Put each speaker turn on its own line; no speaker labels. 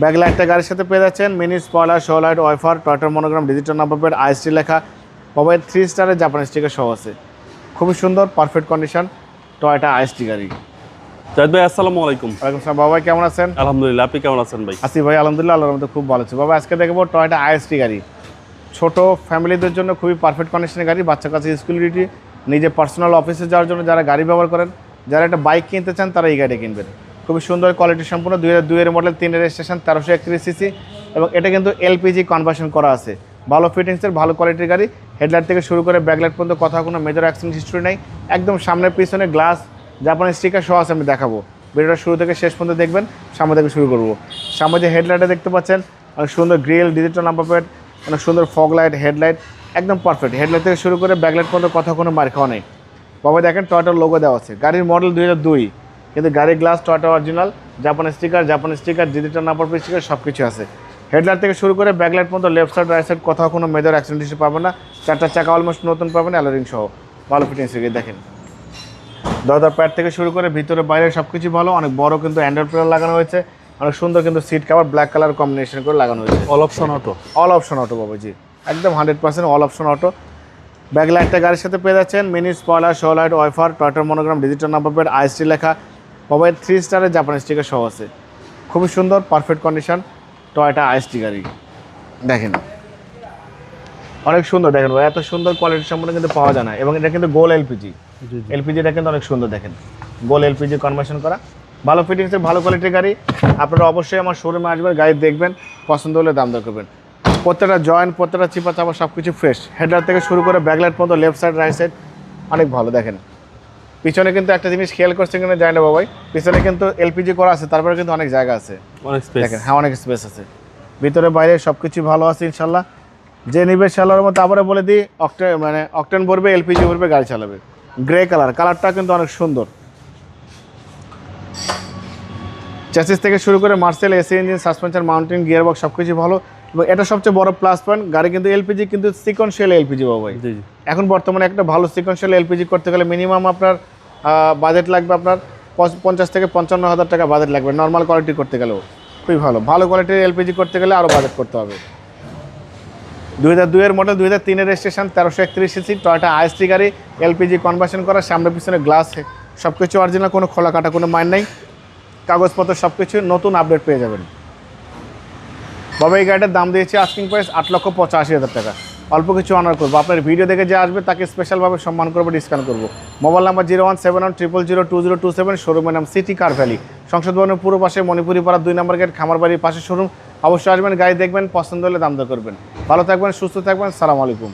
ব্যাগলা একটা গাড়ির সাথে পেয়ে যাচ্ছেন। Mini spoiler show light wiper টয়টার monogram digital number plate IST লেখা মোবাইল থ্রি স্টারের জাপানি স্টিকার সহ আছে। খুবই সুন্দর পারফেক্ট কন্ডিশন টয়টা আইএসটি গাড়ি।
জাহিদ ভাই আসসালামু আলাইকুম।
ওয়ালাইকুম সালাম বাবা কেমন আছেন?
আলহামদুলিল্লাহ আপনি কেমন আছেন ভাই?
আসি ভাই আলহামদুলিল্লাহ আল্লাহর মধ্যে খুব ভালো আছে। বাবা আজকে দেখব টয়টা আইএসটি গাড়ি। ছোট ফ্যামিলিদের জন্য খুবই পারফেক্ট কন্ডিশনের গাড়ি বাচ্চা কাছে স্কুল ডিউটি নিজে পার্সোনাল অফিসে যাওয়ার জন্য যারা গাড়ি ব্যবহার করেন যারা একটা বাইক কিনতে চান তারা এই গাড়ি কিনবেন। খুবই সুন্দর কোয়ালিটি সম্পূর্ণ দুই হাজার দুইয়ের মডেল তিনের রেজিস্ট্রেশন তেরোশো একত্রিশ সিসি এবং এটা কিন্তু এলপিজি কনভার্সন করা আছে। ভালো ফিটিংসের ভালো কোয়ালিটির গাড়ি। হেডলাইট থেকে শুরু করে ব্যাকলাইট পর্যন্ত কথা কোনো মেজর অ্যাক্সিডেন্ট হিস্ট্রি নেই। একদম সামনের পিছনে গ্লাস জাপানি স্টিকার সহ আছে, আমি দেখাবো। ভিডিওটা শুরু থেকে শেষ পর্যন্ত দেখবেন, সামনে থেকে শুরু করব। সামনে যে হেডলাইটে দেখতে পাচ্ছেন, অনেক সুন্দর গ্রিল ডিজিটাল নাম্বার প্লেট অনেক সুন্দর ফগ লাইট হেডলাইট একদম পারফেক্ট হেডলাইট থেকে শুরু করে ব্যাকলাইট পর্যন্ত কথা কোনো মার খাওয়া নেই। বাবা দেখেন টয়টার লোগো দেওয়া আছে। গাড়ির মডেল দুই হাজার দুই। কিন্তু গাড়ির গ্লাস টয়টা অরিজিনাল জাপানি স্টিকার জাপানি sticker digital number plate sticker সব কিছু আছে। হেডলাইট থেকে শুরু করে ব্যাকলাইট পর্যন্ত লেফট সাইড রাইট সাইড কোথাও কোনো মেজর অ্যাক্সিডেন্ট হিসেবে পাবেন না। চারটা চাকা অলমোস্ট নতুন পাবেন অ্যালোরিং সহ। ভালো ফিটিংস দেখেন। দরজার প্যাড থেকে শুরু করে ভিতরে বাইরে সব কিছু ভালো অনেক বড় কিন্তু অ্যান্ড্রয়েড প্লেয়ার লাগানো হয়েছে অনেক সুন্দর কিন্তু seat cover black colour combination করে লাগানো হয়েছে।
All option auto
all option auto বাবাজি একদম hundred percent all option auto bag লাইটটা গাড়ির সাথে পেয়ে যাচ্ছেন mini spoiler show light wiper টয়টার monogram digital number plate IST লেখা। মোবাইল থ্রি স্টারের জাপানি স্টিকার সহ আছে। খুবই সুন্দর পারফেক্ট কন্ডিশন টয়টা আইএসটি গাড়ি দেখেন। অনেক সুন্দর দেখেন ভাই এত সুন্দর কোয়ালিটি সম্পূর্ণ কিন্তু পাওয়া যায় না। এবং এটা কিন্তু গোল এলপিজি এলপিজিটা কিন্তু অনেক সুন্দর দেখেন। গোল এলপিজি কনভার্সন করা। ভালো ফিটিংসের ভালো কোয়ালিটির গাড়ি। আপনারা অবশ্যই আমার শোরুমে আসবেন গাড়ি দেখবেন পছন্দ হলে দাম দর করবেন। প্রত্যেকটা জয়েন্ট প্রত্যেকটা চিপা চাপা সব কিছু ফ্রেশ হেডলাইট থেকে শুরু করে ব্যাকলাইট পর্যন্ত লেফট সাইড রাইট সাইড অনেক ভালো দেখেন। পিছনে কিন্তু একটা জিনিস খেয়াল করছে কিনা যায় না বাবাই। পিছনে কিন্তু এলপিজি করা আছে তারপরে কিন্তু অনেক জায়গা আছে।
অনেক স্পেস
দেখেন হ্যাঁ অনেক স্পেস আছে। ভিতরে বাইরে সব কিছু ভালো আছে ইনশাল্লাহ। যে নিবে সালার মতো আবারও বলে দিই অক্টেন মানে অক্টেন ভরবে এলপিজি ভরবে গাড়ি চালাবে। গ্রে কালার কালারটা কিন্তু অনেক সুন্দর। চ্যাসিস থেকে শুরু করে Marcel AC engine suspension mounting gearbox সব কিছু ভালো। এবং এটা সবচেয়ে বড় প্লাস পয়েন্ট গাড়ি কিন্তু এলপিজি কিন্তু সিকনশিয়াল এলপিজি বাবাই। এখন বর্তমানে একটা ভালো সিকোয়েন্সিয়াল এলপিজি করতে গেলে মিনিমাম আপনার বাজেট লাগবে আপনার পঞ্চ- পঞ্চাশ থেকে পঞ্চান্ন হাজার টাকা বাজেট লাগবে। নর্মাল কোয়ালিটি করতে গেলেও খুবই ভালো। ভালো কোয়ালিটির এলপিজি করতে গেলে আরও বাজেট করতে হবে। দুই হাজার দুইয়ের মডেল দুই হাজার তিনের রেজিস্ট্রেশন তেরোশো একত্রিশ সিসি টয়টা আইএসটি গাড়ি এলপিজি কনভার্সন করা, সামনে পিছনে গ্লাস সব কিছু অরিজিনাল কোনো খোলা কাটা, কোনো মাইন নেই। কাগজপত্র সব কিছু নতুন আপডেট পেয়ে যাবেন। বাবা এই গাড়িটার দাম দিয়েছে আস্কিং প্রাইস আট লক্ষ পঁচাশি হাজার টাকা। অল্প কিছু অনার করব। আপনার ভিডিও দেখে যে আসবে, তাকে স্পেশালভাবে সম্মান করব ডিসকাউন্ট করব। Mobile number zero one seven one triple zero two zero two seven শোরুমের নাম সিটি কার ভ্যালি সংসদ ভবনের পুরো পাশে মণিপুরি পাড়া দুই নম্বর গেট খামারবাড়ির পাশে শোরুম অবশ্যই আসবেন গাড়ি দেখবেন, পছন্দ হলে দাম দর করবেন। ভালো থাকবেন, সুস্থ থাকবেন, সালাম আলাইকুম।